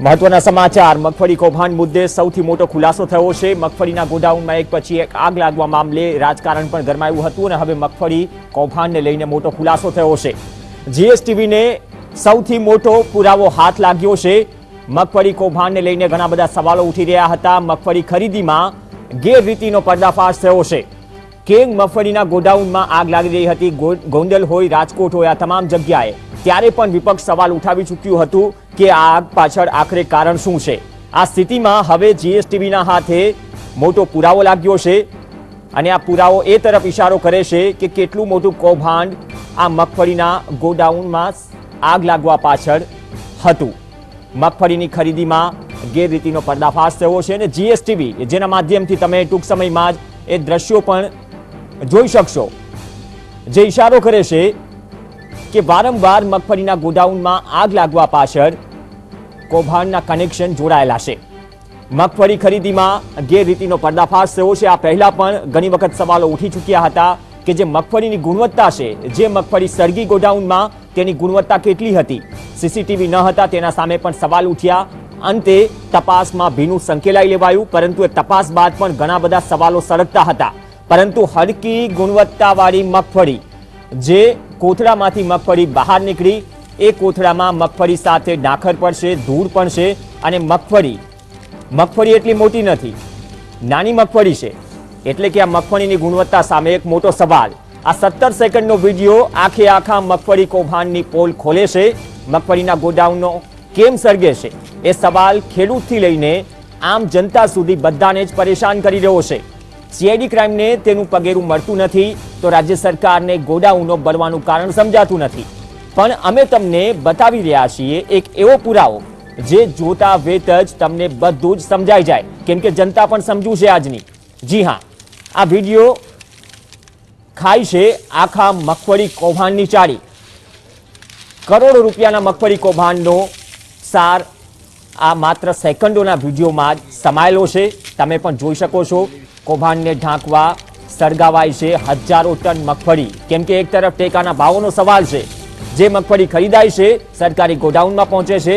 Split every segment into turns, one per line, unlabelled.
મહત્વના સમાચાર. મગફળી કૌભાંડ મુદ્દે સૌથી મોટો ખુલાસો થયો છે. મગફળીના ગોડાઉનમાં એક પછી એક આગ લાગવા મામલે રાજકારણ પણ ગરમાયું હતું અને હવે મગફળી કૌભાંડને લઈને મોટો ખુલાસો થયો છે. જીએસટીવીને સૌથી મોટો પુરાવો હાથ લાગ્યો છે. મગફળી કૌભાંડને લઈને ઘણા બધા સવાલો ઉઠી રહ્યા હતા. મગફળી ખરીદીમાં ગેરરીતિનો પર્દાફાશ થયો છે. કેંગ મગફળીના ગોડાઉનમાં આગ લાગી રહી હતી. ગોંડલ હોય, રાજકોટ હોય, આ તમામ જગ્યાએ. ત્યારે પણ વિપક્ષ સવાલ ઉઠાવી ચૂક્યું હતું. કે આગ પાછળ આખરે કારણ શું છે? આ સ્થિતિમાં હવે જીએસટીબીના હાથે મોટો પુરાવો લાગ્યો છે અને આ પુરાવો એ તરફ ઇશારો કરે છે કે કેટલું મોટું કૌભાંડ આ મગફળીના ગોડાઉનમાં આગ લાગવા પાછળ હતું. મગફળીની ખરીદીમાં ગેરરીતિનો પર્દાફાશ થયો છે અને જીએસટીબી જેના માધ્યમથી તમે ટૂંક સમયમાં જ એ દ્રશ્યો પણ જોઈ શકશો. જે ઇશારો કરે છે કે વારંવાર મગફળીના ગોડાઉનમાં આગ લાગવા પાછળ કૌભાંડના કનેક્શન જોડાયેલા છે. મગફળી ખરીદીમાં ગેરરીતિનો પર્દાફાશ થયો છે. આ પહેલા પણ ઘણી વખત સવાલો ઉઠી ચૂક્યા હતા કે જે મગફળીની ગુણવત્તા છે, જે મગફળી સરગી ગોડાઉનમાં તેની ગુણવત્તા કેટલી હતી? સીસીટીવી ન હતા, તેના સામે પણ સવાલ ઉઠ્યા. અંતે તપાસમાં ભીનું સંકેલાઈ લેવાયું, પરંતુ એ તપાસ બાદ પણ ઘણા બધા સવાલો સળગતા હતા. પરંતુ હલકી ગુણવત્તાવાળી મગફળી, જે કોથળામાંથી મગફળી બહાર નીકળી એ કોથળામાં મગફળી સાથે ડાખર પણ છે, ધૂળ પણ છે અને મગફળી મગફળી એટલી મોટી નથી, નાની મગફળી છે. એટલે કે આ મગફળીની ગુણવત્તા સામે એક મોટો સવાલ. આ સત્તર સેકન્ડનો વીડિયો આખે આખા મગફળી કૌભાંડની પોલ ખોલે છે. મગફળીના ગોડાઉનનો કેમ સર્ગે છે? એ સવાલ ખેડૂતથી લઈને આમ જનતા સુધી બધાને જ પરેશાન કરી રહ્યો છે. સીઆઈડી ક્રાઇમને તેનું પગેરું મળતું નથી, તો રાજ્ય સરકારને ગોડાઉનો બળવાનું કારણ સમજાતું નથી. પણ અમે તમને બતાવી રહ્યા છીએ એક એવો પુરાવો જે જોતા વેત જ તમને બધું જ સમજાઈ જાય. કેમ કે જનતા પણ સમજુ છે આજની. જી હા, આ વીડિયો ખાય છે આખા મગફળી કૌભાંડની ચાળી. કરોડો રૂપિયાના મગફળી કૌભાંડનો સાર આ માત્ર સેકન્ડોના વિડીયોમાં જ સમાયેલો છે. તમે પણ જોઈ શકો છો, કૌભાંડને ઢાંકવા સળગાવાય છે હજારો ટન મગફળી. કેમ કે એક તરફ ટેકાના ભાવોનો સવાલ છે. જે મગફળી ખરીદાય છે, સરકારી ગોડાઉનમાં પહોંચે છે,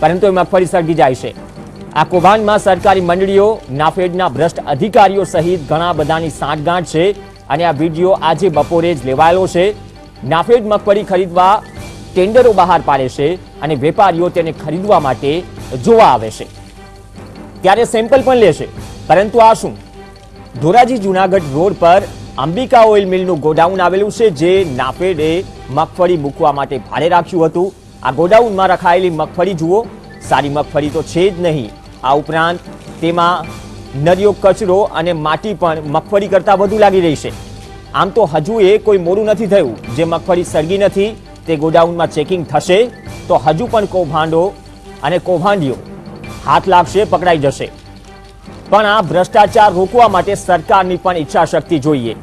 પરંતુ એ મગફળી સળગી જાય છે. આ કૌભાંડમાં સરકારી મંડળીઓ, નાફેડના ભ્રષ્ટ અધિકારીઓ સહિત ઘણા બધાની સાંઠગાંઠ છે અને આ વીડિયો આજે બપોરે જ લેવાયેલો છે. નાફેડ મગફળી ખરીદવા ટેન્ડરો બહાર પાડે છે અને વેપારીઓ તેને ખરીદવા માટે જોવા આવે છે. ત્યારે સેમ્પલ પણ લેશે પરંતુ આ શું? ધોરાજી જુનાગઢ રોડ પર અંબિકા ઓઇલ મિલનું ગોડાઉન આવેલું છે, જે નાફેડે મગફળી મૂકવા માટે ભાડે રાખ્યું હતું. આ ગોડાઉનમાં રખાયેલી મગફળી, જુઓ, સારી મગફળી તો છે જ નહીં. આ ઉપરાંત તેમાં નરિયો કચરો અને માટી પણ મગફળી કરતાં વધુ લાગી રહી છે. આમ તો હજુ એ કોઈ મોડું નથી થયું. જે મગફળી સળગી નથી, તે ગોડાઉનમાં ચેકિંગ થશે, તો હજુ પણ કૌભાંડો અને કૌભાંડીઓ હાથ લાગશે, પકડાઈ જશે. પણ આ ભ્રષ્ટાચાર રોકવા માટે સરકારની પણ ઈચ્છા શક્તિ જોઈએ.